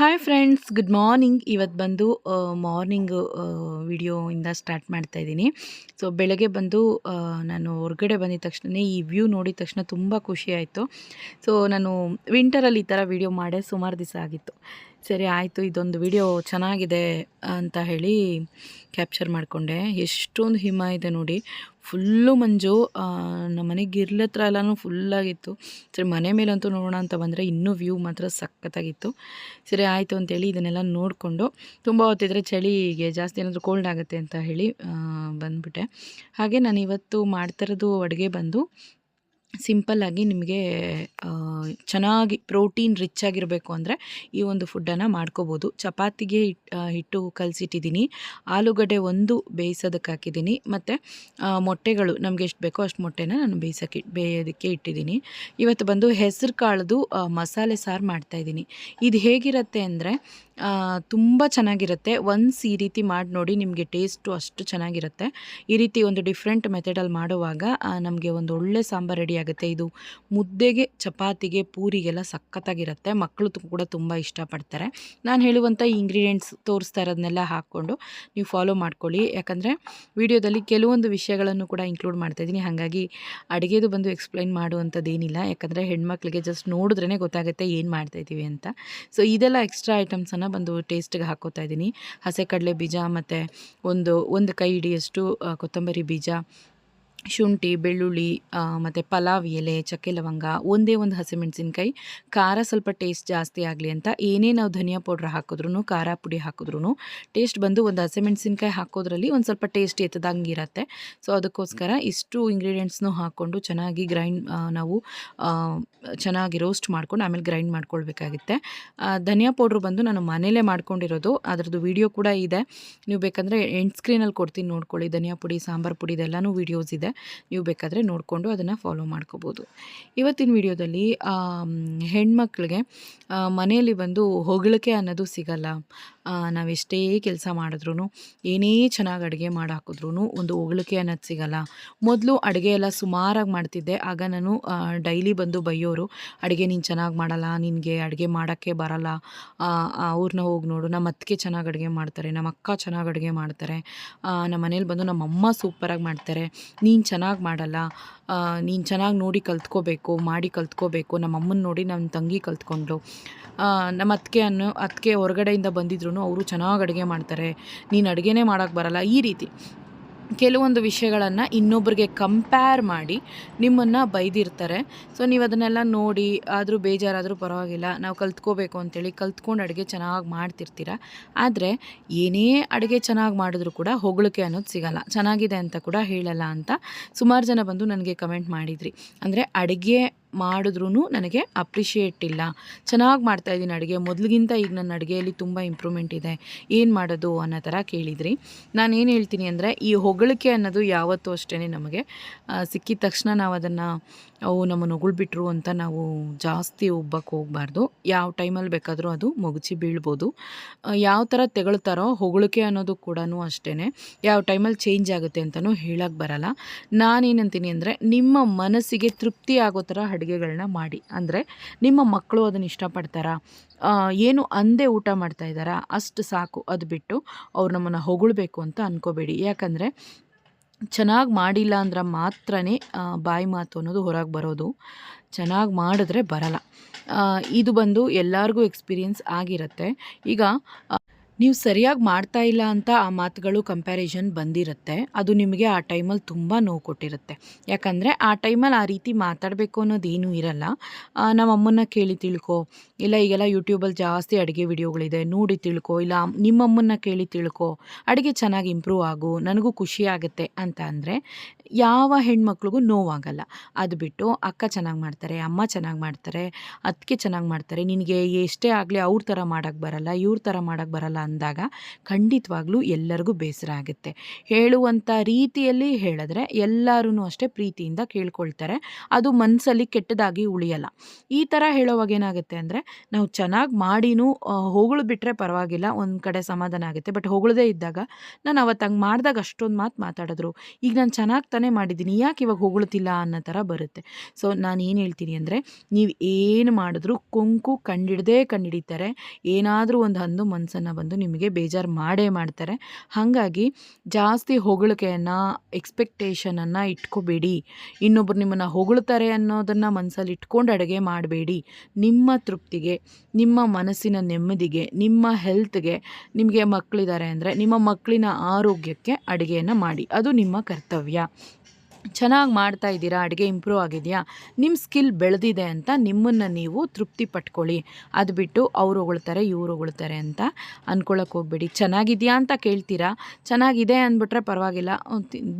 Hi friends good morning ಇವತ್ತು ಬಂದು morning ವಿಡಿಯೋಯಿಂದ start ಮಾಡ್ತಾ ಇದ್ದೀನಿ. ಸೊ ಬೆಳಗ್ಗೆ ಬಂದು ನಾನು ಹೊರಗಡೆ ಬಂದಿದ ತಕ್ಷಣ ಈ ವ್ಯೂ ನೋಡಿದ ತಕ್ಷಣ ತುಂಬ ಖುಷಿ ಆಯಿತು. ಸೊ ನಾನು ವಿಂಟರಲ್ಲಿ ಈ ಥರ ವಿಡಿಯೋ ಮಾಡೇ ಸುಮಾರು ದಿವಸ ಆಗಿತ್ತು. ಸರಿ ಆಯಿತು, ಇದೊಂದು ವಿಡಿಯೋ ಚೆನ್ನಾಗಿದೆ ಅಂತ ಹೇಳಿ ಕ್ಯಾಪ್ಚರ್ ಮಾಡಿಕೊಂಡೆ. ಎಷ್ಟೊಂದು ಹಿಮ ಇದೆ ನೋಡಿ. ಫುಲ್ಲು ಮಂಜು ನಮ್ಮ ಮನೆಗೆ ಗಿರ್ಲ ಹತ್ರ ಎಲ್ಲನೂ ಫುಲ್ಲಾಗಿತ್ತು ಸರಿ, ಮನೆ ಮೇಲಂತೂ ನೋಡೋಣ ಅಂತ ಬಂದರೆ ಇನ್ನೂ ವ್ಯೂ ಮಾತ್ರ ಸಖತ್ತಾಗಿತ್ತು. ಸರಿ, ಆಯಿತು ಅಂತೇಳಿ ಇದನ್ನೆಲ್ಲ ನೋಡಿಕೊಂಡು, ತುಂಬ ಹೊತ್ತಿದ್ರೆ ಚಳಿಗೆ ಜಾಸ್ತಿ ಏನಾದರೂ ಕೋಲ್ಡ್ ಆಗುತ್ತೆ ಅಂತ ಹೇಳಿ ಬಂದುಬಿಟ್ಟೆ. ಹಾಗೆ ನಾನು ಇವತ್ತು ಮಾಡ್ತಿರೋದು ಅಡುಗೆ ಬಂದು ಸಿಂಪಲ್ಲಾಗಿ ನಿಮಗೆ ಚೆನ್ನಾಗಿ ಪ್ರೋಟೀನ್ ರಿಚ್ ಆಗಿರಬೇಕು ಅಂದರೆ ಈ ಒಂದು ಫುಡ್ಡನ್ನು ಮಾಡ್ಕೋಬೋದು. ಚಪಾತಿಗೆ ಹಿಟ್ ಹಿಟ್ಟು ಕಲಸಿಟ್ಟಿದ್ದೀನಿ ಆಲೂಗಡ್ಡೆ ಒಂದು ಬೇಯಿಸೋದಕ್ಕೆ ಹಾಕಿದ್ದೀನಿ ಮತ್ತು ಮೊಟ್ಟೆಗಳು ನಮಗೆ ಎಷ್ಟು ಬೇಕೋ ಅಷ್ಟು ಮೊಟ್ಟೆನ ನಾನು ಬೇಯಿಸೋಕ್ಕೆ ಬೇಯೋದಕ್ಕೆ ಇಟ್ಟಿದ್ದೀನಿ ಇವತ್ತು ಬಂದು ಹೆಸರು ಕಾಳ್ದು ಮಸಾಲೆ ಸಾರು ಮಾಡ್ತಾಯಿದ್ದೀನಿ ಇದು ಹೇಗಿರುತ್ತೆ ಅಂದರೆ ತುಂಬ ಚೆನ್ನಾಗಿರುತ್ತೆ. ಒನ್ಸ್ ಈ ರೀತಿ ಮಾಡಿ ನೋಡಿ ನಿಮಗೆ ಟೇಸ್ಟು ಅಷ್ಟು ಚೆನ್ನಾಗಿರುತ್ತೆ. ಈ ರೀತಿ ಒಂದು ಡಿಫ್ರೆಂಟ್ ಮೆಥಡಲ್ಲಿ ಮಾಡುವಾಗ ನಮಗೆ ಒಂದು ಒಳ್ಳೆ ಸಾಂಬಾರು ರೆಡಿ ಆಗುತ್ತೆ. ಇದು ಮುದ್ದೆಗೆ, ಚಪಾತಿಗೆ, ಪೂರಿಗೆಲ್ಲ ಸಖತ್ತಾಗಿರುತ್ತೆ. ಮಕ್ಕಳು ಕೂಡ ತುಂಬ ಇಷ್ಟಪಡ್ತಾರೆ. ನಾನು ಹೇಳುವಂಥ ಇಂಗ್ರೀಡಿಯೆಂಟ್ಸ್ ತೋರಿಸ್ತಾ ಇರೋದನ್ನೆಲ್ಲ ಹಾಕ್ಕೊಂಡು ನೀವು ಫಾಲೋ ಮಾಡ್ಕೊಳ್ಳಿ. ಯಾಕಂದರೆ ವಿಡಿಯೋದಲ್ಲಿ ಕೆಲವೊಂದು ವಿಷಯಗಳನ್ನು ಕೂಡ ಇನ್ಕ್ಲೂಡ್ ಮಾಡ್ತಾಯಿದ್ದೀನಿ ಹಾಗಾಗಿ ಅಡುಗೆದು ಬಂದು ಎಕ್ಸ್ಪ್ಲೈನ್ ಮಾಡುವಂಥದ್ದೇನಿಲ್ಲ. ಯಾಕಂದರೆ ಹೆಣ್ಮಕ್ಳಿಗೆ ಜಸ್ಟ್ ನೋಡಿದ್ರೇ ಗೊತ್ತಾಗುತ್ತೆ ಏನು ಮಾಡ್ತಾಯಿದ್ದೀವಿ ಅಂತ. ಸೊ ಇದೆಲ್ಲ ಎಕ್ಸ್ಟ್ರಾ ಐಟಮ್ಸನ್ನು ಬಂದು ಟೇಸ್ಟ್ಗೆ ಹಾಕೋತಾ ಇದ್ದೀನಿ. ಹಸೆ ಕಡಲೆ ಬೀಜ ಮತ್ತು ಒಂದು ಒಂದು ಕೈ ಹಿಡಿಯಷ್ಟು ಕೊತ್ತಂಬರಿ ಬೀಜ ಶುಂಠಿ, ಬೆಳ್ಳುಳ್ಳಿ ಮತ್ತು ಪಲಾವ್, ಎಲೆ, ಚಕ್ಕೆ ಲವಂಗ, ಒಂದೇ ಒಂದು ಹಸಿಮೆಣಸಿನ್ಕಾಯಿ, ಖಾರ ಸ್ವಲ್ಪ ಟೇಸ್ಟ್ ಜಾಸ್ತಿ ಆಗಲಿ ಅಂತ ಏನೇ ನಾವು ಧನಿಯಾ ಪೌಡ್ರ್ ಹಾಕಿದ್ರೂ ಖಾರ ಪುಡಿ ಹಾಕಿದ್ರೂ ಟೇಸ್ಟ್ ಬಂದು ಒಂದು ಹಸಿಮೆಣಸಿನ್ಕಾಯಿ ಹಾಕೋದ್ರಲ್ಲಿ ಒಂದು ಸ್ವಲ್ಪ ಟೇಸ್ಟ್ ಎತ್ತದಂಗೆ ಇರುತ್ತೆ ಸೊ ಅದಕ್ಕೋಸ್ಕರ ಇಷ್ಟು ಇಂಗ್ರೀಡಿಯೆಂಟ್ಸ್ನೂ ಹಾಕ್ಕೊಂಡು ಚೆನ್ನಾಗಿ ಗ್ರೈಂಡ್ ನಾವು ಚೆನ್ನಾಗಿ ರೋಸ್ಟ್ ಮಾಡ್ಕೊಂಡು ಆಮೇಲೆ ಗ್ರೈಂಡ್ ಮಾಡ್ಕೊಳ್ಬೇಕಾಗುತ್ತೆ. ಧನಿಯಾ ಪೌಡ್ರು ಬಂದು ನಾನು ಮನೇಲೇ ಮಾಡ್ಕೊಂಡಿರೋದು, ಅದರದ್ದು ವಿಡಿಯೋ ಕೂಡ ಇದೆ. ನೀವು ಬೇಕಂದರೆ ಎಂಡ್ ಸ್ಕ್ರೀನಲ್ಲಿ ಕೊಡ್ತೀನಿ ನೋಡ್ಕೊಳ್ಳಿ, ಧನಿಯಾ ಪುಡಿ, ಸಾಂಬಾರು ಪುಡಿ ಇದೆಲ್ಲನೂ ವೀಡಿಯೋಸ್ ಇದೆ. ನೀವು ಬೇಕಾದರೆ ನೋಡಿಕೊಂಡು ಅದನ್ನು ಫಾಲೋ ಮಾಡ್ಕೋಬೋದು. ಇವತ್ತಿನ ವಿಡಿಯೋದಲ್ಲಿ ಹೆಣ್ಮಕ್ಳಿಗೆ ಮನೆಯಲ್ಲಿ ಬಂದು ಹೊಗಳಿಕೆ ಅನ್ನೋದು ಸಿಗಲ್ಲ. ನಾವೆಷ್ಟೇ ಕೆಲಸ ಮಾಡಿದ್ರೂ ಏನೇ ಚೆನ್ನಾಗಿ ಅಡುಗೆ ಮಾಡಿ ಒಂದು ಹೊಗಳಿಕೆ ಅನ್ನೋದು ಸಿಗಲ್ಲ. ಮೊದಲು ಅಡುಗೆ ಎಲ್ಲ ಸುಮಾರಾಗಿ ಮಾಡ್ತಿದ್ದೆ. ಆಗ ನಾನು ಡೈಲಿ ಬಂದು ಬೈಯೋರು, ಅಡುಗೆ ನೀನು ಚೆನ್ನಾಗಿ ಮಾಡಲ್ಲ, ನಿನಗೆ ಅಡುಗೆ ಮಾಡೋಕ್ಕೆ ಬರಲ್ಲ. ಅವ್ರನ್ನ ಹೋಗಿ ನೋಡು ನಮ್ಮ ಅತ್ತಿಗೆ ಚೆನ್ನಾಗಿ ಅಡುಗೆ ಮಾಡ್ತಾರೆ ನಮ್ಮ ಅಕ್ಕ ಚೆನ್ನಾಗಿ ಅಡುಗೆ ಮಾಡ್ತಾರೆ. ನಮ್ಮ ಮನೇಲಿ ಬಂದು ನಮ್ಮ ಅಮ್ಮ ಸೂಪರಾಗಿ ಮಾಡ್ತಾರೆ. ನೀನು ಚೆನ್ನಾಗಿ ಮಾಡಲ್ಲ. ನೀನು ಚೆನ್ನಾಗಿ ನೋಡಿ ಕಲ್ತ್ಕೋಬೇಕು, ಮಾಡಿ ಕಲ್ತ್ಕೋಬೇಕು. ನಮ್ಮ ಅಮ್ಮನ ನೋಡಿ ನನ್ನ ತಂಗಿ ಕಲ್ತ್ಕೊಂಡು ನಮ್ಮ ಅತ್ತಿಗೆ ಅನ್ನೋ, ಅತ್ತಿಗೆ ಹೊರಗಡೆಯಿಂದ ಬಂದಿದ್ರು ಅವರು ಚೆನ್ನಾಗಿ ಅಡುಗೆ ಮಾಡ್ತಾರೆ. ನೀನು ಅಡುಗೆನೇ ಮಾಡೋಕ್ಕೆ ಬರಲ್ಲ. ಈ ರೀತಿ ಕೆಲವೊಂದು ವಿಷಯಗಳನ್ನು ಇನ್ನೊಬ್ರಿಗೆ ಕಂಪೇರ್ ಮಾಡಿ ನಿಮ್ಮನ್ನು ಬೈದಿರ್ತಾರೆ. ಸೊ ನೀವು ಅದನ್ನೆಲ್ಲ ನೋಡಿ, ಆದರೂ ಬೇಜಾರಾದರೂ ಪರವಾಗಿಲ್ಲ. ನಾವು ಕಲ್ತ್ಕೋಬೇಕು ಅಂತೇಳಿ ಕಲ್ತ್ಕೊಂಡು ಅಡುಗೆ ಚೆನ್ನಾಗಿ ಮಾಡ್ತಿರ್ತೀರ? ಆದರೆ ಏನೇ ಅಡುಗೆ ಚೆನ್ನಾಗಿ ಮಾಡಿದ್ರೂ ಕೂಡ ಹೊಗಳಿಕೆ ಅನ್ನೋದು ಸಿಗಲ್ಲ. ಚೆನ್ನಾಗಿದೆ ಅಂತ ಕೂಡ ಹೇಳಲ್ಲ ಅಂತ ಸುಮಾರು ಜನ ಬಂದು ನನಗೆ ಕಮೆಂಟ್ ಮಾಡಿದ್ರಿ. ಅಂದರೆ ಅಡುಗೆ ಮಾಡಿದ್ರೂ ನನಗೆ ಅಪ್ರಿಷಿಯೇಟ್ ಇಲ್ಲ. ಚೆನ್ನಾಗಿ ಮಾಡ್ತಾಯಿದ್ದೀನಿ ಅಡುಗೆ. ಮೊದಲಿಗಿಂತ ಈಗ ನನ್ನ ಅಡುಗೆಯಲ್ಲಿ ತುಂಬ ಇಂಪ್ರೂವ್ಮೆಂಟ್ ಇದೆ. ಏನು ಮಾಡೋದು ಅನ್ನೋ ಥರ ಕೇಳಿದ್ರಿ. ನಾನು ಏನು ಹೇಳ್ತೀನಿ ಅಂದರೆ ಈ ಹೊಗಳಿಕೆ ಅನ್ನೋದು ಯಾವತ್ತೂ ಅಷ್ಟೇ ನಮಗೆ. ಸಿಕ್ಕಿದ ತಕ್ಷಣ ನಾವು ಅದನ್ನು ಅವು ನಮ್ಮನ್ನು ಉಗುಳ್ಬಿಟ್ರು ಅಂತ ನಾವು ಜಾಸ್ತಿ ಉಬ್ಬಕ್ಕೆ ಹೋಗಬಾರ್ದು. ಯಾವ ಟೈಮಲ್ಲಿ ಬೇಕಾದರೂ ಅದು ಮುಗುಚಿ ಬೀಳ್ಬೋದು. ಯಾವ ಥರ ತೆಗಳ್ತಾರೋ ಹೊಗಳಿಕೆ ಅನ್ನೋದು ಕೂಡ ಅಷ್ಟೇ ಯಾವ ಟೈಮಲ್ಲಿ ಚೇಂಜ್ ಆಗುತ್ತೆ ಅಂತಲೂ ಹೇಳಕ್ಕೆ ಬರಲ್ಲ. ನಾನೇನಂತೀನಿ ಅಂದರೆ ನಿಮ್ಮ ಮನಸ್ಸಿಗೆ ತೃಪ್ತಿ ಆಗೋ ಥರ ಅಡುಗೆಗಳನ್ನ ಮಾಡಿ. ಅಂದರೆ ನಿಮ್ಮ ಮಕ್ಕಳು ಅದನ್ನು ಇಷ್ಟಪಡ್ತಾರಾ. ಏನು ಅಂದೇ ಊಟ ಮಾಡ್ತಾ ಇದ್ದಾರಾ ಅಷ್ಟು ಸಾಕು ಅದು ಬಿಟ್ಟು ಅವ್ರು ನಮ್ಮನ್ನು ಹೊಗಳಬೇಕು ಅಂತ ಅಂದ್ಕೋಬೇಡಿ ಯಾಕಂದರೆ ಚೆನ್ನಾಗಿ ಮಾಡಿಲ್ಲ ಅಂದ್ರೆ ಮಾತ್ರನೇ ಬಾಯಿ ಮಾತು ಅನ್ನೋದು ಹೊರಗೆ ಬರೋದು. ಚೆನ್ನಾಗಿ ಮಾಡಿದ್ರೆ ಬರಲ್ಲ. ಇದು ಬಂದು ಎಲ್ಲರಿಗೂ ಎಕ್ಸ್ಪೀರಿಯನ್ಸ್ ಆಗಿರುತ್ತೆ. ಈಗ ನೀವು ಸರಿಯಾಗಿ ಮಾಡ್ತಾ ಇಲ್ಲ ಅಂತ ಆ ಮಾತುಗಳು ಕಂಪ್ಯಾರಿಸನ್ ಬಂದಿರುತ್ತೆ. ಅದು ನಿಮಗೆ ಆ ಟೈಮಲ್ಲಿ ತುಂಬ ನೋವು ಕೊಟ್ಟಿರುತ್ತೆ. ಯಾಕಂದರೆ ಆ ಟೈಮಲ್ಲಿ ಆ ರೀತಿ ಮಾತಾಡಬೇಕು ಅನ್ನೋದೇನೂ ಇರಲ್ಲ. ಆ, ನಮ್ಮ ಅಮ್ಮನ್ನ ಕೇಳಿ ತಿಳ್ಕೊ ಇಲ್ಲ ಈಗೆಲ್ಲ ಯೂಟ್ಯೂಬಲ್ಲಿ ಜಾಸ್ತಿ ಅಡುಗೆ ವಿಡಿಯೋಗಳಿದೆ ನೋಡಿ ತಿಳ್ಕೊ ಇಲ್ಲ ನಿಮ್ಮಮ್ಮನ್ನ ಕೇಳಿ ತಿಳ್ಕೊ ಅಡುಗೆ ಚೆನ್ನಾಗಿ ಇಂಪ್ರೂವ್ ಆಗು ನನಗೂ ಖುಷಿ ಆಗುತ್ತೆ ಅಂತ ಅಂದರೆ ಯಾವ ಹೆಣ್ಮಕ್ಳಿಗೂ ನೋವಾಗಲ್ಲ. ಅದು ಬಿಟ್ಟು ಅಕ್ಕ ಚೆನ್ನಾಗಿ ಮಾಡ್ತಾರೆ ಅಮ್ಮ ಚೆನ್ನಾಗಿ ಮಾಡ್ತಾರೆ ಅದಕ್ಕೆ ಚೆನ್ನಾಗಿ ಮಾಡ್ತಾರೆ ನಿನಗೆ ಎಷ್ಟೇ ಆಗಲಿ ಅವ್ರ ಥರ ಮಾಡೋಕ್ಕೆ ಬರಲ್ಲ ಇವ್ರ ಥರ ಮಾಡೋಕ್ಕೆ ಬರಲ್ಲ ಅಂದಾಗ ಖಂಡಿತವಾಗ್ಲೂ ಎಲ್ಲರಿಗೂ ಬೇಸರ ಆಗುತ್ತೆ. ಹೇಳುವಂಥ ರೀತಿಯಲ್ಲಿ ಹೇಳಿದ್ರೆ ಎಲ್ಲರೂ ಅಷ್ಟೇ ಪ್ರೀತಿಯಿಂದ ಕೇಳ್ಕೊಳ್ತಾರೆ. ಅದು ಮನಸ್ಸಲ್ಲಿ ಕೆಟ್ಟದಾಗಿ ಉಳಿಯಲ್ಲ. ಈ ಥರ ಹೇಳೋವಾಗ ಏನಾಗುತ್ತೆ ಅಂದರೆ ನಾವು ಚೆನ್ನಾಗಿ ಮಾಡಿನೂ ಹೊಗಳು ಬಿಟ್ಟರೆ ಪರವಾಗಿಲ್ಲ, ಒಂದು ಕಡೆ ಸಮಾಧಾನ ಆಗುತ್ತೆ. ಬಟ್ ಹೊಗಳದೇ ಇದ್ದಾಗ ನಾನು ಅವತ್ತು ಹಂಗೆ ಮಾಡಿದಾಗ ಅಷ್ಟೊಂದು ಮಾತು ಮಾತಾಡಿದ್ರು. ಈಗ ನಾನು ಚೆನ್ನಾಗಿ ತಾನೇ ಮಾಡಿದ್ದೀನಿ, ಯಾಕೆ ಇವಾಗ ಹೊಗಳ್ತಿಲ್ಲ ಅನ್ನೋ ಥರ ಬರುತ್ತೆ. ಸೊ, ನಾನು ಏನು ಹೇಳ್ತೀನಿ ಅಂದರೆ ನೀವು ಏನು ಮಾಡಿದ್ರು ಕೊಂಕು ಕಂಡಿಡ್ದೇ ಕಂಡಿಡಿತಾರೆ. ಏನಾದರೂ ಒಂದು ಹಂದು ಮನಸ್ಸನ್ನು ಬಂದು ನಿಮಗೆ ಬೇಜಾರು ಮಾಡೇ ಮಾಡ್ತಾರೆ. ಹಾಗಾಗಿ ಜಾಸ್ತಿ ಹೊಗಳಿಕೆಯನ್ನು ಎಕ್ಸ್ಪೆಕ್ಟೇಷನನ್ನು ಇಟ್ಕೋಬೇಡಿ. ಇನ್ನೊಬ್ರು ನಿಮ್ಮನ್ನು ಹೊಗಳ್ತಾರೆ ಅನ್ನೋದನ್ನು ಮನಸ್ಸಲ್ಲಿ ಇಟ್ಕೊಂಡು ಅಡುಗೆ ಮಾಡಬೇಡಿ. ನಿಮ್ಮ ತೃಪ್ತಿಗೆ, ನಿಮ್ಮ ಮನಸ್ಸಿನ ನೆಮ್ಮದಿಗೆ, ನಿಮ್ಮ ಹೆಲ್ತ್ಗೆ ನಿಮಗೆ ಮಕ್ಕಳಿದ್ದಾರೆ ಅಂದರೆ ನಿಮ್ಮ ಮಕ್ಕಳಿನ ಆರೋಗ್ಯಕ್ಕೆ ಅಡುಗೆಯನ್ನು ಮಾಡಿ. ಅದು ನಿಮ್ಮ ಕರ್ತವ್ಯ. ಚೆನ್ನಾಗಿ ಮಾಡ್ತಾ ಇದ್ದೀರಾ? ಅಡುಗೆ ಇಂಪ್ರೂವ್ ಆಗಿದೆಯಾ? ನಿಮ್ಮ ಸ್ಕಿಲ್ ಬೆಳೆದಿದೆ ಅಂತ ನಿಮ್ಮನ್ನು ನೀವು ತೃಪ್ತಿ ಪಟ್ಕೊಳ್ಳಿ. ಅದು ಬಿಟ್ಟು ಅವ್ರು ಹೊಗಳ್ತಾರೆ, ಇವ್ರು ಹೊಗಳ್ತಾರೆ ಅಂತ ಅಂದ್ಕೊಳ್ಳೋಕೆ ಹೋಗ್ಬೇಡಿ. ಚೆನ್ನಾಗಿದೆಯಾ ಅಂತ ಕೇಳ್ತೀರಾ? ಚೆನ್ನಾಗಿದೆ ಅಂದ್ಬಿಟ್ರೆ ಪರವಾಗಿಲ್ಲ.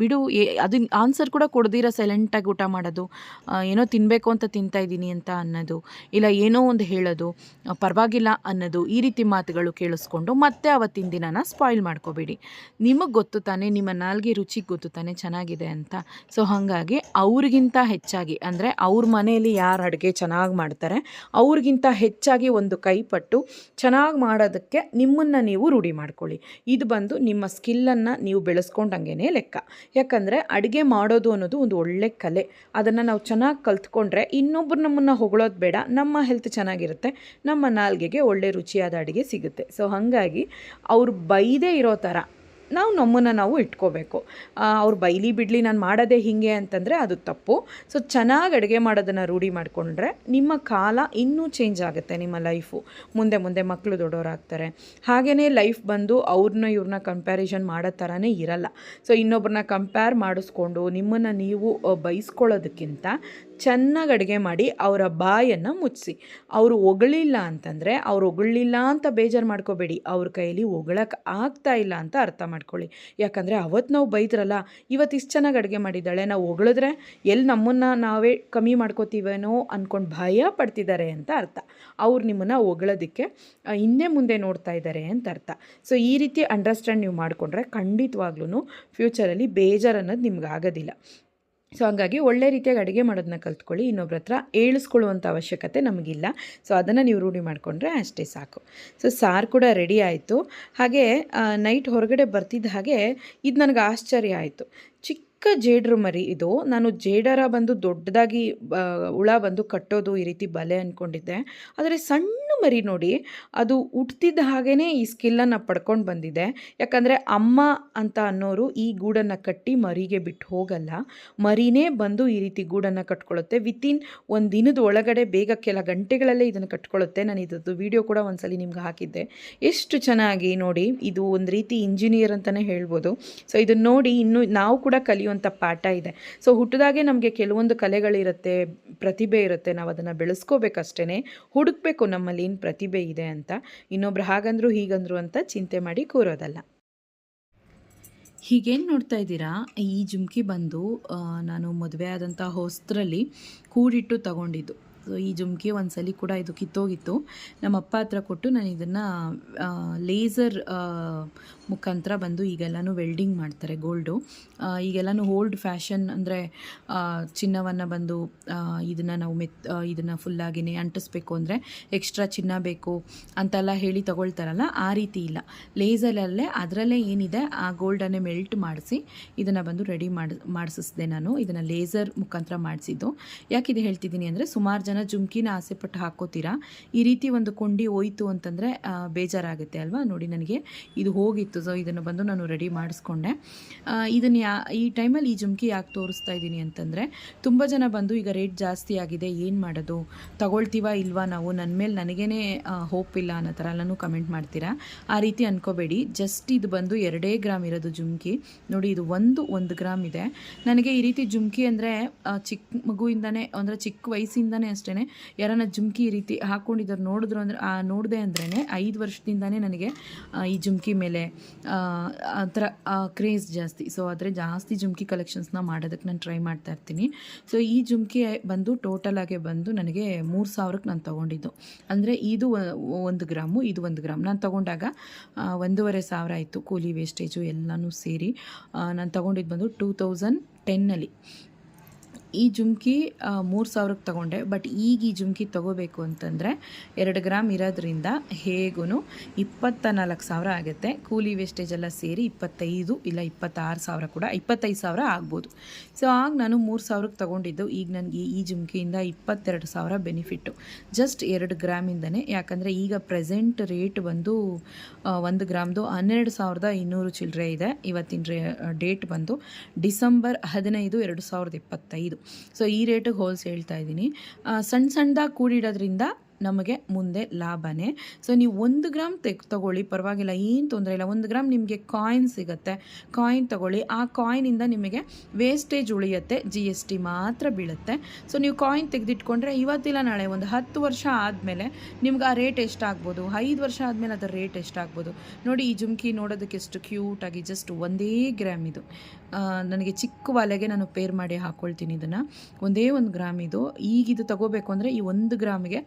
ಬಿಡು ಅದು ಆನ್ಸರ್ ಕೂಡ ಕೊಡ್ದಿರ ಸೈಲೆಂಟಾಗಿ ಊಟ ಮಾಡೋದು? ಏನೋ ತಿನ್ನಬೇಕು ಅಂತ ತಿಂತಾ ಇದ್ದೀನಿ ಅಂತ ಅನ್ನೋದು? ಇಲ್ಲ ಏನೋ ಒಂದು ಹೇಳೋದು? ಪರವಾಗಿಲ್ಲ ಅನ್ನೋದು? ಈ ರೀತಿ ಮಾತುಗಳು ಕೇಳಿಸ್ಕೊಂಡು ಮತ್ತೆ ಅವತ್ತಿನ ದಿನನ ಸ್ಪಾಯ್ಲ್ ಮಾಡ್ಕೋಬೇಡಿ. ನಿಮಗೆ ಗೊತ್ತು ತಾನೇ, ನಿಮ್ಮ ನಾಲ್ಗೆ ರುಚಿಗೆ ಗೊತ್ತು ತಾನೇ ಚೆನ್ನಾಗಿದೆ ಅಂತ ಸೊ ಹಾಗಾಗಿ ಅವ್ರಿಗಿಂತ ಹೆಚ್ಚಾಗಿ, ಅಂದರೆ ಅವ್ರ ಮನೆಯಲ್ಲಿ ಯಾರು ಅಡುಗೆ ಚೆನ್ನಾಗಿ ಮಾಡ್ತಾರೆ, ಅವ್ರಿಗಿಂತ ಹೆಚ್ಚಾಗಿ ಒಂದು ಕೈಪಟ್ಟು ಚೆನ್ನಾಗಿ ಮಾಡೋದಕ್ಕೆ ನಿಮ್ಮನ್ನು ನೀವು ರೂಢಿ ಮಾಡ್ಕೊಳ್ಳಿ. ಇದು ಬಂದು ನಿಮ್ಮ ಸ್ಕಿಲ್ಲನ್ನು ನೀವು ಬೆಳೆಸ್ಕೊಂಡಂಗೆ ಲೆಕ್ಕ. ಯಾಕಂದರೆ ಅಡುಗೆ ಮಾಡೋದು ಅನ್ನೋದು ಒಂದು ಒಳ್ಳೆ ಕಲೆ. ಅದನ್ನು ನಾವು ಚೆನ್ನಾಗಿ ಕಲ್ತ್ಕೊಂಡ್ರೆ ಇನ್ನೊಬ್ರು ನಮ್ಮನ್ನು ಹೊಗಳೋದು ಬೇಡ, ನಮ್ಮ ಹೆಲ್ತ್ ಚೆನ್ನಾಗಿರುತ್ತೆ, ನಮ್ಮ ನಾಲ್ಗೆಗೆ ಒಳ್ಳೆ ರುಚಿಯಾದ ಅಡುಗೆ ಸಿಗುತ್ತೆ. ಸೊ ಹಾಗಾಗಿ ಅವ್ರು ಬೈದೇ ಇರೋ ಥರ ನಾವು ನಮ್ಮನ್ನು ನಾವು ಇಟ್ಕೋಬೇಕು. ಅವ್ರು ಬೈಲಿ ಬಿಡಲಿ ನಾನು ಮಾಡೋದೇ ಹೀಗೆ ಅಂತಂದರೆ ಅದು ತಪ್ಪು. ಸೊ ಚೆನ್ನಾಗಿ ಅಡುಗೆ ಮಾಡೋದನ್ನು ರೂಢಿ ಮಾಡಿಕೊಂಡ್ರೆ ನಿಮ್ಮ ಕಾಲ ಇನ್ನೂ ಚೇಂಜ್ ಆಗುತ್ತೆ ನಿಮ್ಮ ಲೈಫು ಮುಂದೆ ಮುಂದೆ ಮಕ್ಕಳು ದೊಡ್ಡವರಾಗ್ತಾರೆ ಹಾಗೆಯೇ ಲೈಫ್ ಬಂದು ಅವ್ರನ್ನ ಇವ್ರನ್ನ ಕಂಪ್ಯಾರಿಸನ್ ಮಾಡೋ ಥರನೇ ಇರಲ್ಲ. ಸೊ ಇನ್ನೊಬ್ರನ್ನ ಕಂಪೇರ್ ಮಾಡಿಸ್ಕೊಂಡು ನಿಮ್ಮನ್ನು ನೀವು ಬಯಸ್ಕೊಳ್ಳೋದಕ್ಕಿಂತ ಚೆನ್ನಾಗಿ ಅಡುಗೆ ಮಾಡಿ ಅವರ ಬಾಯನ್ನು ಮುಚ್ಚಿಸಿ ಅವರು ಹೊಗಳಿಲ್ಲ ಅಂತಂದರೆ ಅವ್ರು ಹೊಗಳಿಲ್ಲ ಅಂತ ಬೇಜಾರು ಮಾಡ್ಕೋಬೇಡಿ. ಅವ್ರ ಕೈಯಲ್ಲಿ ಹೊಗಳಕ್ಕೆ ಆಗ್ತಾ ಇಲ್ಲ ಅಂತ ಅರ್ಥ ಮಾಡ್ಕೊಳ್ಳಿ. ಯಾಕಂದರೆ ಅವತ್ತು ನಾವು ಬೈದ್ರಲ್ಲ ಇವತ್ತು ಇಷ್ಟು ಚೆನ್ನಾಗಿ ಅಡುಗೆ ಮಾಡಿದ್ದಾಳೆ, ನಾವು ಹೊಗಳಿದ್ರೆ ಎಲ್ಲಿ ನಮ್ಮನ್ನು ನಾವೇ ಕಮ್ಮಿ ಮಾಡ್ಕೋತೀವೇನೋ ಅಂದ್ಕೊಂಡು ಭಯ ಪಡ್ತಿದ್ದಾರೆ ಅಂತ ಅರ್ಥ. ಅವ್ರು ನಿಮ್ಮನ್ನು ಹೊಗಳೋದಕ್ಕೆ ಹಿಂದೆ ಮುಂದೆ ನೋಡ್ತಾ ಇದ್ದಾರೆ ಅಂತ ಅರ್ಥ. ಸೊ, ಈ ರೀತಿ ಅಂಡರ್ಸ್ಟ್ಯಾಂಡ್ ನೀವು ಮಾಡಿಕೊಂಡ್ರೆ ಖಂಡಿತವಾಗ್ಲೂ ಫ್ಯೂಚರಲ್ಲಿ ಬೇಜಾರು ಅನ್ನೋದು ನಿಮ್ಗೆ ಆಗೋದಿಲ್ಲ. ಸೊ ಹಂಗಾಗಿ ಒಳ್ಳೆ ರೀತಿಯಾಗಿ ಅಡುಗೆ ಮಾಡೋದನ್ನ ಕಲ್ತ್ಕೊಳ್ಳಿ. ಇನ್ನೊಬ್ರ ಹತ್ರ ಏಳಿಸ್ಕೊಳ್ಳುವಂಥ ಅವಶ್ಯಕತೆ ನಮಗಿಲ್ಲ. ಸೊ ಅದನ್ನು ನೀವು ರೂಢಿ ಮಾಡಿಕೊಂಡ್ರೆ ಅಷ್ಟೇ ಸಾಕು. ಸೊ ಸಾರು ಕೂಡ ರೆಡಿ ಆಯಿತು. ಹಾಗೆ ನೈಟ್ ಹೊರಗಡೆ ಬರ್ತಿದ್ದ ಹಾಗೆ ಇದು ನನಗೆ ಆಶ್ಚರ್ಯ ಆಯಿತು. ಚಿಕ್ಕ ಜೇಡ್ರು ಮರಿ ಇದು. ನಾನು ಜೇಡರ ಬಂದು ದೊಡ್ಡದಾಗಿ ಹುಳ ಬಂದು ಕಟ್ಟೋದು ಈ ರೀತಿ ಬಲೆ ಅಂದ್ಕೊಂಡಿದ್ದೆ ಆದರೆ ಸಣ್ಣ ಮರಿ ನೋಡಿ ಅದು ಹುಟ್ಟಿದ ಹಾಗೇ ಈ ಸ್ಕಿಲ್ಲನ್ನು ಪಡ್ಕೊಂಡು ಬಂದಿದೆ. ಯಾಕಂದರೆ ಅಮ್ಮ ಅಂತ ಅನ್ನೋರು ಈ ಗೂಡನ್ನು ಕಟ್ಟಿ ಮರಿಗೆ ಬಿಟ್ಟು ಹೋಗಲ್ಲ. ಮರಿನೇ ಬಂದು ಈ ರೀತಿ ಗೂಡನ್ನು ಕಟ್ಕೊಳ್ಳುತ್ತೆ ವಿತಿನ್ ಒಂದು ದಿನದ ಒಳಗಡೆ ಬೇಗ ಕೆಲ ಗಂಟೆಗಳಲ್ಲೇ ಇದನ್ನು ಕಟ್ಕೊಳ್ಳುತ್ತೆ ನಾನು ಇದ್ದು ವಿಡಿಯೋ ಕೂಡ ಒಂದ್ಸಲಿ ನಿಮ್ಗೆ ಹಾಕಿದ್ದೆ. ಎಷ್ಟು ಚೆನ್ನಾಗಿ ನೋಡಿ ಇದು ಒಂದು ರೀತಿ ಇಂಜಿನಿಯರ್ ಅಂತಲೇ ಹೇಳ್ಬೋದು. ಸೊ ಇದನ್ನು ನೋಡಿ ಇನ್ನು ನಾವು ಕೂಡ ಕಲಿಯುವಂಥ ಪಾಠ ಇದೆ. ಸೊ ಹುಟ್ಟಿದಾಗೆ ನಮಗೆ ಕೆಲವೊಂದು ಕಲೆಗಳಿರುತ್ತೆ, ಪ್ರತಿಭೆ ಇರುತ್ತೆ ನಾವು ಅದನ್ನು ಬೆಳೆಸ್ಕೋಬೇಕಷ್ಟೇ ಹುಡುಕ್ಬೇಕು ನಮ್ಮಲ್ಲಿ ಏನು ಪ್ರತಿಭೆ ಇದೆ ಅಂತ. ಇನ್ನೊಬ್ರು ಹಾಗಂದ್ರು, ಹೀಗಂದ್ರು ಅಂತ ಚಿಂತೆ ಮಾಡಿ ಕೂರೋದಲ್ಲ. ಹೀಗೇನು ನೋಡ್ತಾ ಇದ್ದೀರಾ? ಈ ಜುಮ್ಕಿ ಬಂದು ನಾನು ಮದುವೆ ಆದಂಥ ಹೊಸ್ತ್ರಲ್ಲಿ ಕೂಡಿಟ್ಟು ತಗೊಂಡಿದ್ದು. ಸೊ ಈ ಜುಮ್ಕಿ ಒಂದ್ಸಲಿ ಕೂಡ ಇದು ಕಿತ್ತೋಗಿತ್ತು. ನಮ್ಮ ಅಪ್ಪ ಹತ್ರ ಕೊಟ್ಟು ನಾನು ಇದನ್ನು ಲೇಸರ್ ಮುಖಾಂತರ ಬಂದು ಈಗೆಲ್ಲನೂ ವೆಲ್ಡಿಂಗ್ ಮಾಡ್ತಾರೆ ಗೋಲ್ಡು. ಈಗೆಲ್ಲನೂ ಓಲ್ಡ್ ಫ್ಯಾಷನ್ ಅಂದರೆ ಚಿನ್ನವನ್ನು ಬಂದು ಇದನ್ನು ನಾವು ಮೆತ್ ಇದನ್ನು ಫುಲ್ಲಾಗಿನೇ ಅಂಟಿಸ್ಬೇಕು ಅಂದರೆ ಎಕ್ಸ್ಟ್ರಾ ಚಿನ್ನ ಬೇಕು ಅಂತೆಲ್ಲ ಹೇಳಿ ತಗೊಳ್ತಾರಲ್ಲ, ಆ ರೀತಿ ಇಲ್ಲ. ಲೇಸರಲ್ಲೇ, ಅದರಲ್ಲೇ ಏನಿದೆ, ಆ ಗೋಲ್ಡನ್ನೇ ಮೆಲ್ಟ್ ಮಾಡಿಸಿ ಇದನ್ನು ಬಂದು ರೆಡಿ ಮಾಡಿ ನಾನು. ಇದನ್ನು ಲೇಸರ್ ಮುಖಾಂತರ ಮಾಡಿಸಿದ್ದು. ಯಾಕೆ ಇದು ಹೇಳ್ತಿದ್ದೀನಿ ಅಂದರೆ, ಸುಮಾರು ಜನ ಜುಮ್ಕಿನ ಆಸೆಪಟ್ಟು ಹಾಕೋತೀರಾ? ಈ ರೀತಿ ಒಂದು ಕೊಂಡಿ ಹೋಯಿತು ಅಂತಂದರೆ ಬೇಜಾರಾಗುತ್ತೆ ಅಲ್ವಾ? ನೋಡಿ ನನಗೆ, ಇದು ಹೋಗಿತ್ತು. ಸೊ ಇದನ್ನು ಬಂದು ನಾನು ರೆಡಿ ಮಾಡಿಸ್ಕೊಂಡೆ. ಇದನ್ನು ಯಾ, ಈ ಟೈಮಲ್ಲಿ ಈ ಜುಮ್ಕಿ ಯಾಕೆ ತೋರಿಸ್ತಾ ಇದ್ದೀನಿ ಅಂತಂದರೆ, ತುಂಬ ಜನ ಬಂದು ಈಗ ರೇಟ್ ಜಾಸ್ತಿ ಆಗಿದೆ, ಏನು ಮಾಡೋದು, ತಗೊಳ್ತೀವಾ ಇಲ್ವಾ ನಾವು ನನ್ನ ಮೇಲೆ ನನಗೇನೆ ಹೋಪ್ ಇಲ್ಲ ಅನ್ನೋ ಥರ ಎಲ್ಲನೂ ಕಮೆಂಟ್ ಮಾಡ್ತೀರಾ? ಆ ರೀತಿ ಅನ್ಕೋಬೇಡಿ. ಜಸ್ಟ್ ಇದು ಬಂದು ಎರಡೇ ಗ್ರಾಮ್ ಇರೋದು ಜುಮ್ಕಿ. ನೋಡಿ, ಇದು ಒಂದು ಒಂದು ಗ್ರಾಮ್ ಇದೆ. ನನಗೆ ಈ ರೀತಿ ಜುಮ್ಕಿ ಅಂದರೆ ಚಿಕ್ಕ ಮಗುವಿಂದನೇ, ಅಂದರೆ ಚಿಕ್ಕ ವಯಸ್ಸಿಂದನೇ ಅಷ್ಟೇ ಯಾರನ್ನ ಜುಮ್ಕಿ ಈ ರೀತಿ ಹಾಕ್ಕೊಂಡಿದ್ದಾರೆ ನೋಡಿದ್ರು ಅಂದರೆ ನೋಡಿದೆ ಅಂದ್ರೇ ಐದು ವರ್ಷದಿಂದನೇ ನನಗೆ ಈ ಜುಮ್ಕಿ ಮೇಲೆ ಆ, ಥರ ಕ್ರೇಜ್ ಜಾಸ್ತಿ. ಸೊ ಆದರೆ ಜಾಸ್ತಿ ಜುಮ್ಕಿ ಕಲೆಕ್ಷನ್ಸ್ನ ಮಾಡೋದಕ್ಕೆ ನಾನು ಟ್ರೈ ಮಾಡ್ತಾ ಇರ್ತೀನಿ. ಸೊ ಈ ಜುಮ್ಕಿ ಬಂದು ಟೋಟಲ್ ಆಗಿ ಬಂದು ನನಗೆ ಮೂರು ಸಾವಿರಕ್ಕೆ ನಾನು ತೊಗೊಂಡಿದ್ದು. ಅಂದರೆ ಇದು ಒಂದು ಗ್ರಾಮು ಇದು ಒಂದು ಗ್ರಾಮ್. ನಾನು ತೊಗೊಂಡಾಗ ಒಂದೂವರೆ ಸಾವಿರ ಆಯಿತು ಕೂಲಿ ವೇಸ್ಟೇಜು ಎಲ್ಲನೂ ಸೇರಿ. ನಾನು ತೊಗೊಂಡಿದ್ದು ಬಂದು ಟೂ ತೌಸಂಡ್ ಟೆನ್ನಲ್ಲಿ ಈ ಜುಮ್ಕಿ ಮೂರು ಸಾವಿರಕ್ಕೆ ತೊಗೊಂಡೆ. ಬಟ್ ಈಗ ಈ ಜುಮ್ಕಿ ತೊಗೋಬೇಕು ಅಂತಂದರೆ ಎರಡು ಗ್ರಾಮ್ ಇರೋದ್ರಿಂದ ಹೇಗೂ ಇಪ್ಪತ್ತ ನಾಲ್ಕು ಸಾವಿರ ಆಗುತ್ತೆ. ಕೂಲಿ ವೇಸ್ಟೇಜ್ ಎಲ್ಲ ಸೇರಿ ಇಪ್ಪತ್ತೈದು ಇಲ್ಲ ಇಪ್ಪತ್ತಾರು ಸಾವಿರ ಕೂಡ, ಇಪ್ಪತ್ತೈದು ಸಾವಿರ ಆಗ್ಬೋದು. ಸೊ ಆಗ ನಾನು ಮೂರು ಸಾವಿರಕ್ಕೆ ತೊಗೊಂಡಿದ್ದು. ಈಗ ನನಗೆ ಈ ಜುಮ್ಕಿಯಿಂದ ಇಪ್ಪತ್ತೆರಡು ಸಾವಿರ ಬೆನಿಫಿಟ್ಟು. ಜಸ್ಟ್ ಎರಡು ಗ್ರಾಮಿಂದನೇ. ಯಾಕಂದರೆ ಈಗ ಪ್ರೆಸೆಂಟ್ ರೇಟ್ ಬಂದು ಒಂದು ಗ್ರಾಮ್ದು ಹನ್ನೆರಡು ಸಾವಿರದ ಇನ್ನೂರು ಚಿಲ್ಲರೆ ಇದೆ. ಇವತ್ತಿನ ಡೇಟ್ ಬಂದು ಡಿಸೆಂಬರ್ ಹದಿನೈದು, ಎರಡು ಸಾವಿರದ ಇಪ್ಪತ್ತೈದು. ಸೊ ಈ ರೇಟಿಗೆ ಹೋಲ್ಸ್ ಹೇಳ್ತಾ ಇದ್ದೀನಿ. ಸಣ್ಣ ಸಣ್ಣದಾಗಿ ಕೂಡಿಡೋದ್ರಿಂದ ನಮಗೆ ಮುಂದೆ ಲಾಭನೇ. ಸೊ ನೀವು ಒಂದು ಗ್ರಾಮ್ ತೆಗ್, ತಗೊಳ್ಳಿ, ಪರವಾಗಿಲ್ಲ, ಏನು ತೊಂದರೆ ಇಲ್ಲ. ಒಂದು ಗ್ರಾಮ್ ನಿಮಗೆ ಕಾಯಿನ್ ಸಿಗುತ್ತೆ. ಕಾಯಿನ್ ತಗೊಳ್ಳಿ. ಆ ಕಾಯಿನಿಂದ ನಿಮಗೆ ವೇಸ್ಟೇಜ್ ಉಳಿಯುತ್ತೆ. ಜಿ ಎಸ್ ಟಿ ಮಾತ್ರ ಬೀಳುತ್ತೆ. ಸೊ ನೀವು ಕಾಯಿನ್ ತೆಗೆದಿಟ್ಕೊಂಡ್ರೆ ಇವತ್ತಿಲ್ಲ, ನಾಳೆ ಒಂದು ಹತ್ತು ವರ್ಷ ಆದಮೇಲೆ ನಿಮ್ಗೆ ಆ ರೇಟ್ ಎಷ್ಟಾಗ್ಬೋದು? ಐದು ವರ್ಷ ಆದಮೇಲೆ ಅದರ ರೇಟ್ ಎಷ್ಟಾಗ್ಬೋದು? ನೋಡಿ, ಈ ಜುಮ್ಕಿ ನೋಡೋದಕ್ಕೆ ಎಷ್ಟು ಕ್ಯೂಟಾಗಿ ಜಸ್ಟ್ ಒಂದೇ ಗ್ರಾಮ್ ಇದು. ನನಗೆ ಚಿಕ್ಕ ವಾಲೆಗೆ ನಾನು ಪೇರ್ ಮಾಡಿ ಹಾಕ್ಕೊಳ್ತೀನಿ ಇದನ್ನು. ಒಂದೇ ಒಂದು ಗ್ರಾಮ್ ಇದು. ಈಗಿದು ತಗೋಬೇಕು ಅಂದರೆ ಈ ಒಂದು ಗ್ರಾಮಿಗೆ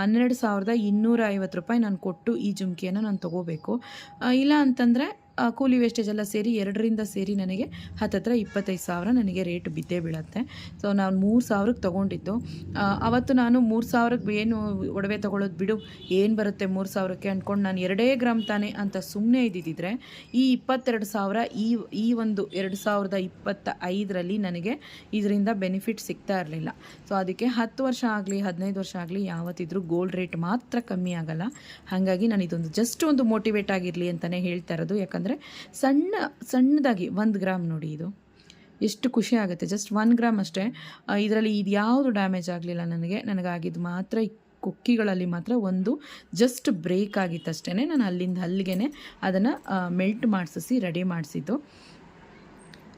ಹನ್ನೆರಡು ಸಾವಿರದ ಇನ್ನೂರ ಐವತ್ತು ರೂಪಾಯಿ ನಾನು ಕೊಟ್ಟು ಈ ಜುಮ್ಕಿಯನ್ನು ನಾನು ತೊಗೋಬೇಕು. ಇಲ್ಲ ಅಂತಂದರೆ ಕೂಲಿ ವೇಸ್ಟೇಜ್ ಎಲ್ಲ ಸೇರಿ ಎರಡರಿಂದ ಸೇರಿ ನನಗೆ ಹತ್ತತ್ರ ಇಪ್ಪತ್ತೈದು ಸಾವಿರ ನನಗೆ ರೇಟ್ ಬಿದ್ದೇ ಬೀಳತ್ತೆ. ಸೊ ನಾನು ಮೂರು ಸಾವಿರಕ್ಕೆ ತೊಗೊಂಡಿದ್ದು. ಅವತ್ತು ನಾನು ಮೂರು ಸಾವಿರಕ್ಕೆ ಏನು ಒಡವೆ ತೊಗೊಳೋದು ಬಿಡು, ಏನು ಬರುತ್ತೆ ಮೂರು ಸಾವಿರಕ್ಕೆ ಅಂದ್ಕೊಂಡು ನಾನು ಎರಡೇ ಗ್ರಾಮ್ ತಾನೆ ಅಂತ ಸುಮ್ಮನೆ ಇದ್ದಿದ್ದರೆ ಈ ಇಪ್ಪತ್ತೆರಡು ಸಾವಿರ, ಈ ಈ ಒಂದು ಎರಡು ಸಾವಿರದ ಇಪ್ಪತ್ತ ಐದರಲ್ಲಿ ನನಗೆ ಇದರಿಂದ ಬೆನಿಫಿಟ್ ಸಿಗ್ತಾ ಇರಲಿಲ್ಲ. ಸೊ ಅದಕ್ಕೆ ಹತ್ತು ವರ್ಷ ಆಗಲಿ, ಹದಿನೈದು ವರ್ಷ ಆಗಲಿ ಯಾವತ್ತಿದ್ರೂ ಗೋಲ್ಡ್ ರೇಟ್ ಮಾತ್ರ ಕಮ್ಮಿ ಆಗಲ್ಲ. ಹಾಗಾಗಿ ನಾನು ಇದೊಂದು ಜಸ್ಟ್ ಒಂದು ಮೋಟಿವೇಟ್ ಆಗಿರಲಿ ಅಂತಲೇ ಹೇಳ್ತಾ ಇರೋದು. ಯಾಕಂದರೆ ಸಣ್ಣ, ಸಣ್ಣದಾಗಿ ಒಂದು ಗ್ರಾಮ್ ನೋಡಿ ಇದು. ಎಷ್ಟು ಖುಷಿ ಆಗುತ್ತೆ. ಜಸ್ಟ್ ಒನ್ ಗ್ರಾಮ್ ಅಷ್ಟೇ. ಇದರಲ್ಲಿ ಇದು ಯಾವುದು ಡ್ಯಾಮೇಜ್ ಆಗಲಿಲ್ಲ ನನಗೆ. ನನಗಾಗಿದ್ದು ಮಾತ್ರ ಈ ಕುಕ್ಕಿಗಳಲ್ಲಿ ಮಾತ್ರ ಒಂದು ಜಸ್ಟ್ ಬ್ರೇಕ್ ಆಗಿತ್ತಷ್ಟೇ ನಾನು ಅಲ್ಲಿಂದ ಅಲ್ಲಿಗೆ ಅದನ್ನು ಮೆಲ್ಟ್ ಮಾಡಿಸಿ ರೆಡಿ ಮಾಡಿಸಿದ್ದು.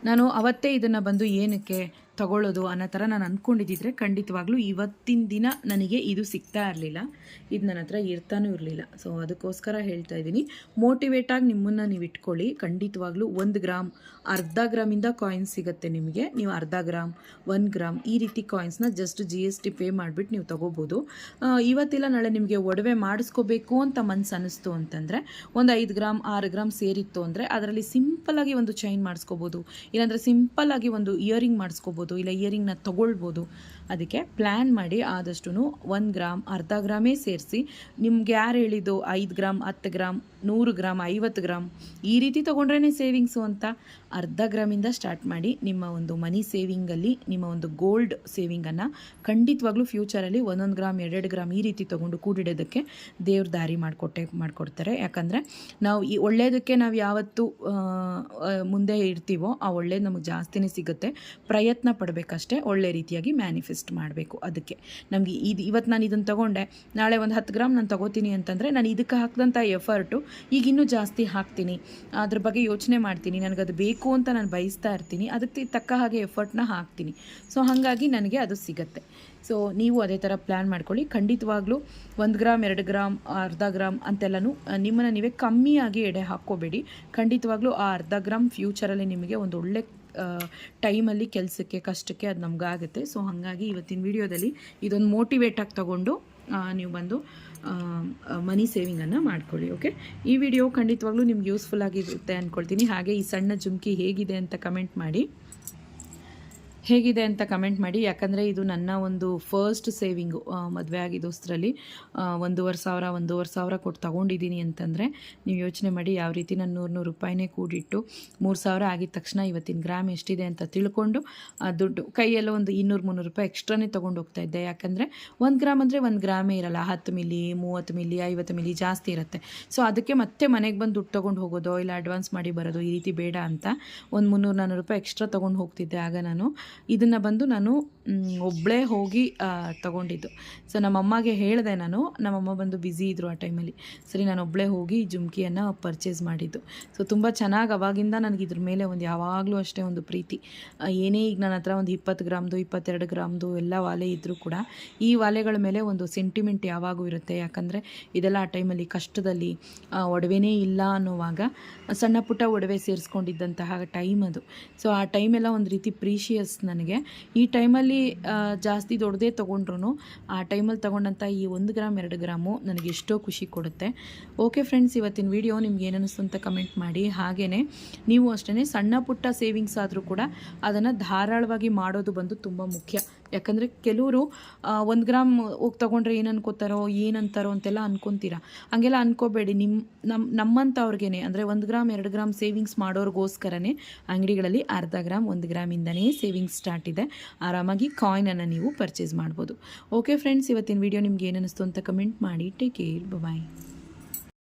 ನಾನು ಅವತ್ತೇ ಇದನ್ನು ಬಂದು ಏನಕ್ಕೆ ತಗೊಳ್ಳೋದು ಅನ್ನೋ ಥರ ನಾನು ಅಂದ್ಕೊಂಡಿದ್ದಿದ್ರೆ ಖಂಡಿತವಾಗ್ಲೂ ಇವತ್ತಿನ ದಿನ ನನಗೆ ಇದು ಸಿಗ್ತಾ ಇರಲಿಲ್ಲ. ಇದು ನನ್ನ ಹತ್ರ ಇರ್ತಾನೂ ಇರಲಿಲ್ಲ. ಸೊ ಅದಕ್ಕೋಸ್ಕರ ಹೇಳ್ತಾ ಇದ್ದೀನಿ. ಮೋಟಿವೇಟಾಗಿ ನಿಮ್ಮನ್ನು ನೀವು ಇಟ್ಕೊಳ್ಳಿ. ಖಂಡಿತವಾಗ್ಲೂ ಒಂದು ಗ್ರಾಮ್, ಅರ್ಧ ಗ್ರಾಮಿಂದ ಕಾಯಿನ್ಸ್ ಸಿಗುತ್ತೆ ನಿಮಗೆ. ನೀವು ಅರ್ಧ ಗ್ರಾಮ್, ಒಂದು ಗ್ರಾಮ್ ಈ ರೀತಿ ಕಾಯಿನ್ಸ್ನ just G S T pay ಮಾಡಿಬಿಟ್ಟು ನೀವು ತೊಗೋಬೋದು. ಇವತ್ತಿಲ್ಲ ನಾಳೆ ನಿಮಗೆ ಒಡವೆ ಮಾಡಿಸ್ಕೋಬೇಕು ಅಂತ ಮನಸ್ಸು ಅನ್ನಿಸ್ತು ಅಂತಂದರೆ, ಒಂದು ಐದು ಗ್ರಾಮ್, ಆರು ಗ್ರಾಮ್ ಸೇರಿತ್ತು ಅಂದರೆ, ಅದರಲ್ಲಿ ಸಿಂಪಲ್ಲಾಗಿ ಒಂದು ಚೈನ್ ಮಾಡಿಸ್ಕೋಬೋದು. ಇಲ್ಲಾಂದರೆ ಸಿಂಪಲ್ಲಾಗಿ ಒಂದು ಇಯರಿಂಗ್ ಮಾಡಿಸ್ಕೋಬೋದು. ಇಲ್ಲ ಇಯರಿಂಗ್ನ ತೊಗೊಳ್ಬೋದು ಅದಕ್ಕೆ ಪ್ಲ್ಯಾನ್ ಮಾಡಿ ಆದಷ್ಟು ಒಂದು ಗ್ರಾಮ್, ಅರ್ಧ ಗ್ರಾಮೇ ಸೇರಿಸಿ, ನಿಮ್ಗೆ ಯಾರು ಹೇಳಿದ್ದು ಐದು ಗ್ರಾಮ್, ಹತ್ತು ಗ್ರಾಮ್, ನೂರು ಗ್ರಾಮ್, ಐವತ್ತು ಗ್ರಾಮ್? ಈ ರೀತಿ ತೊಗೊಂಡ್ರೇ ಸೇವಿಂಗ್ಸು ಅಂತ. ಅರ್ಧ ಗ್ರಾಮಿಂದ ಸ್ಟಾರ್ಟ್ ಮಾಡಿ ನಿಮ್ಮ ಒಂದು ಮನಿ ಸೇವಿಂಗಲ್ಲಿ ನಿಮ್ಮ ಒಂದು ಗೋಲ್ಡ್ ಸೇವಿಂಗನ್ನು ಖಂಡಿತವಾಗ್ಲೂ ಫ್ಯೂಚರಲ್ಲಿ ಒಂದೊಂದು ಗ್ರಾಮ್, ಎರಡೆರಡು ಗ್ರಾಮ್ ಈ ರೀತಿ ತೊಗೊಂಡು ಕೂಡಿಡೋದಕ್ಕೆ ದೇವ್ರ ದಾರಿ ಮಾಡಿಕೊಟ್ಟೆ, ಮಾಡಿಕೊಡ್ತಾರೆ. ಯಾಕಂದರೆ ನಾವು ಈ ಒಳ್ಳೆಯದಕ್ಕೆ ನಾವು ಯಾವತ್ತು ಮುಂದೆ ಇರ್ತೀವೋ ಆ ಒಳ್ಳೇದು ನಮಗೆ ಜಾಸ್ತಿನೇ ಸಿಗುತ್ತೆ. ಪ್ರಯತ್ನ ಪಡಬೇಕಷ್ಟೇ ಒಳ್ಳೆ ರೀತಿಯಾಗಿ ಮ್ಯಾನಿಫೆಸ್ಟ್ ಮಾಡಬೇಕು ಅದಕ್ಕೆ. ನಮಗೆ ಇದು ಇವತ್ತು ನಾನು ಇದನ್ನು ತೊಗೊಂಡೆ, ನಾಳೆ ಒಂದು ಹತ್ತು ಗ್ರಾಮ್ ನಾನು ತೊಗೋತೀನಿ ಅಂತಂದರೆ ನಾನು ಇದಕ್ಕೆ ಹಾಕಿದಂಥ ಎಫರ್ಟು ಈಗ ಇನ್ನೂ ಜಾಸ್ತಿ ಹಾಕ್ತೀನಿ. ಅದ್ರ ಬಗ್ಗೆ ಯೋಚನೆ ಮಾಡ್ತೀನಿ ನನಗದು ಬೇಕು ಅಂತ ನಾನು ಬಯಸ್ತಾ ಇರ್ತೀನಿ, ಅದಕ್ಕೆ ತಕ್ಕ ಹಾಗೆ ಎಫರ್ಟ್ನ ಹಾಕ್ತೀನಿ. ಸೊ ಹಾಗಾಗಿ ನನಗೆ ಅದು ಸಿಗತ್ತೆ. ಸೊ ನೀವು ಅದೇ ಥರ ಪ್ಲ್ಯಾನ್ ಮಾಡ್ಕೊಳ್ಳಿ. ಖಂಡಿತವಾಗ್ಲೂ ಒಂದು ಗ್ರಾಮ್, ಎರಡು ಗ್ರಾಮ್, ಅರ್ಧ ಗ್ರಾಮ್ ಅಂತೆಲ್ಲನೂ ನಿಮ್ಮನ್ನು ನೀವೇ ಕಮ್ಮಿಯಾಗಿ ಎಡೆ ಹಾಕ್ಕೋಬೇಡಿ. ಖಂಡಿತವಾಗ್ಲೂ ಆ ಅರ್ಧ ಗ್ರಾಮ್ ಫ್ಯೂಚರಲ್ಲಿ ನಿಮಗೆ ಒಂದು ಒಳ್ಳೆ ಟೈಮಲ್ಲಿ ಕೆಲಸಕ್ಕೆ ಕಷ್ಟಕ್ಕೆ ಅದು ನಮಗಾಗುತ್ತೆ ಸೊ ಹಾಗಾಗಿ ಇವತ್ತಿನ ವಿಡಿಯೋದಲ್ಲಿ ಇದೊಂದು ಮೋಟಿವೇಟಾಗಿ ತಗೊಂಡು ಆ, ನೀವು ಬಂದು ಮನಿ ಸೇವಿಂಗನ್ನು ಮಾಡ್ಕೊಳ್ಳಿ ಓಕೆ ಈ ವಿಡಿಯೋ ಖಂಡಿತವಾಗ್ಲೂ ನಿಮ್ಗೆ ಯೂಸ್ಫುಲ್ ಆಗಿರುತ್ತೆ ಅಂದ್ಕೊಳ್ತೀನಿ ಹಾಗೆ ಈ ಸಣ್ಣ ಜುಮ್ಕಿ ಹೇಗಿದೆ ಅಂತ ಕಮೆಂಟ್ ಮಾಡಿ. ಹೇಗಿದೆ ಅಂತ ಕಮೆಂಟ್ ಮಾಡಿ. ಯಾಕಂದರೆ ಇದು ನನ್ನ ಒಂದು ಫಸ್ಟ್ ಸೇವಿಂಗು ಮದುವೆ ಆಗಿದ್ದೋಸ್ತ್ರಲ್ಲಿ ಒಂದೂವರೆ ಸಾವಿರ ಒಂದೂವರೆ ಸಾವಿರ ಕೊಟ್ಟು ತೊಗೊಂಡಿದ್ದೀನಿ ಅಂತಂದರೆ ನೀವು ಯೋಚನೆ ಮಾಡಿ ಯಾವ ರೀತಿ ನಾನು ನೂರು ನೂರು ರೂಪಾಯಿನೇ ಕೂಡಿಟ್ಟು ಮೂರು ಸಾವಿರ ಆಗಿದ ತಕ್ಷಣ ಇವತ್ತಿನ ಗ್ರಾಮ್ ಎಷ್ಟಿದೆ ಅಂತ ತಿಳ್ಕೊಂಡು, ಆ, ದುಡ್ಡು ಕೈಯೆಲ್ಲ ಒಂದು ಇನ್ನೂರು, ಮುನ್ನೂರು ರೂಪಾಯಿ ಎಕ್ಸ್ಟ್ರಾನೇ ತೊಗೊಂಡು ಹೋಗ್ತಾ ಇದ್ದೆ. ಯಾಕಂದರೆ ಒಂದು ಗ್ರಾಮ್ ಅಂದರೆ ಒಂದು ಗ್ರಾಮೇ ಇರಲ್ಲ. ಹತ್ತು ಮಿಲಿ ಮೂವತ್ತು ಮಿಲಿ ಐವತ್ತು ಮಿಲಿ ಜಾಸ್ತಿ ಇರುತ್ತೆ. ಸೊ ಅದಕ್ಕೆ ಮತ್ತೆ ಮನೆಗೆ ಬಂದು ದುಡ್ಡು ತೊಗೊಂಡು ಹೋಗೋದು, ಇಲ್ಲ ಅಡ್ವಾನ್ಸ್ ಮಾಡಿ ಬರೋದು ಈ ರೀತಿ ಬೇಡ ಅಂತ ಒಂದು ಮುನ್ನೂರು ನಾನ್ನೂರು ರೂಪಾಯಿ ಎಕ್ಸ್ಟ್ರಾ ತೊಗೊಂಡು ಹೋಗ್ತಿದ್ದೆ. ಆಗ ನಾನು ಇದನ್ನು ಬಂದು ನಾನು ಒಬ್ಬಳೇ ಹೋಗಿ ತಗೊಂಡಿದ್ದು. ಸೊ ನಮ್ಮಮ್ಮಗೆ ಹೇಳಿದೆ ನಾನು ನಮ್ಮಮ್ಮ ಬಂದು ಬ್ಯುಸಿ ಇದ್ದರು ಆ ಟೈಮಲ್ಲಿ ಸರಿ, ನಾನು ಒಬ್ಬಳೇ ಹೋಗಿ ಜುಮ್ಕಿಯನ್ನು ಪರ್ಚೇಸ್ ಮಾಡಿದ್ದು. ಸೊ ತುಂಬ ಚೆನ್ನಾಗಿ ಅವಾಗಿಂದ ನನಗೆ ಇದ್ರ ಮೇಲೆ ಒಂದು ಯಾವಾಗಲೂ ಅಷ್ಟೇ ಒಂದು ಪ್ರೀತಿ. ಏನೇ ಈಗ ನನ್ನ ಹತ್ರ ಒಂದು ಇಪ್ಪತ್ತು ಗ್ರಾಮ್ದು, ಇಪ್ಪತ್ತೆರಡು ಗ್ರಾಮ್ದು ಎಲ್ಲ ವಾಲೆ ಇದ್ದರೂ ಕೂಡ, ಈ ವಾಲೆಗಳ ಮೇಲೆ ಒಂದು ಸೆಂಟಿಮೆಂಟ್ ಯಾವಾಗೂ ಇರುತ್ತೆ. ಯಾಕಂದರೆ, ಇದೆಲ್ಲ ಆ ಟೈಮಲ್ಲಿ ಕಷ್ಟದಲ್ಲಿ ಒಡವೆನೇ ಇಲ್ಲ ಅನ್ನುವಾಗ, ಸಣ್ಣ ಪುಟ್ಟ ಒಡವೆ ಸೇರಿಸ್ಕೊಂಡಿದ್ದಂತಹ ಟೈಮ್ ಅದು. ಸೊ ಆ ಟೈಮೆಲ್ಲ ಒಂದು ರೀತಿ ಪ್ರೀಶಿಯಸ್ ನನಗೆ. ಈ ಟೈಮಲ್ಲಿ ಜಾಸ್ತಿ ದೊಡ್ಡದೇ ತೊಗೊಂಡ್ರು ಆ ಟೈಮಲ್ಲಿ ತೊಗೊಂಡಂಥ ಈ ಒಂದು ಗ್ರಾಮ್, ಎರಡು ಗ್ರಾಮು ನನಗೆ ಎಷ್ಟೋ ಖುಷಿ ಕೊಡುತ್ತೆ. ಓಕೆ ಫ್ರೆಂಡ್ಸ್ ಇವತ್ತಿನ ವಿಡಿಯೋ ನಿಮ್ಗೆ ಏನನ್ನಿಸ್ತು ಅಂತ ಕಮೆಂಟ್ ಮಾಡಿ. ಹಾಗೆಯೇ ನೀವು ಅಷ್ಟೇ ಸಣ್ಣ ಪುಟ್ಟ ಸೇವಿಂಗ್ಸ್ ಆದರೂ ಕೂಡ ಅದನ್ನು ಧಾರಾಳವಾಗಿ ಮಾಡೋದು ಬಂದು ತುಂಬ ಮುಖ್ಯ. ಯಾಕಂದರೆ ಕೆಲವರು ಒಂದು ಗ್ರಾಮ್ ಹೋಗಿ ತೊಗೊಂಡ್ರೆ ಏನು ಅನ್ಕೋತಾರೋ ಅಂತಾರೋ ಅಂತೆಲ್ಲ ಅನ್ಕೊತೀರಾ. ಹಂಗೆಲ್ಲ ಅನ್ಕೋಬೇಡಿ. ನಿಮ್ಮ ನಮ್ಮ ನಮ್ಮಂಥವ್ರಿಗೇ ಅಂದರೆ ಒಂದು ಗ್ರಾಮ್, ಎರಡು ಗ್ರಾಮ್ ಸೇವಿಂಗ್ಸ್ ಮಾಡೋರಿಗೋಸ್ಕರನೇ ಅಂಗಡಿಗಳಲ್ಲಿ ಅರ್ಧ ಗ್ರಾಮ್, ಒಂದು ಗ್ರಾಮಿಂದನೇ ಸೇವಿಂಗ್ಸ್ ಸ್ಟಾರ್ಟ್ ಇದೆ. ಆರಾಮಾಗಿ ಕಾಯಿನನ್ನು ನೀವು ಪರ್ಚೇಸ್ ಮಾಡ್ಬೋದು. ಓಕೆ ಫ್ರೆಂಡ್ಸ್, ಇವತ್ತಿನ ವಿಡಿಯೋ ನಿಮ್ಗೆ ಏನು ಅಂತ ಕಮೆಂಟ್ ಮಾಡಿ. Take care. ಬಾಯ್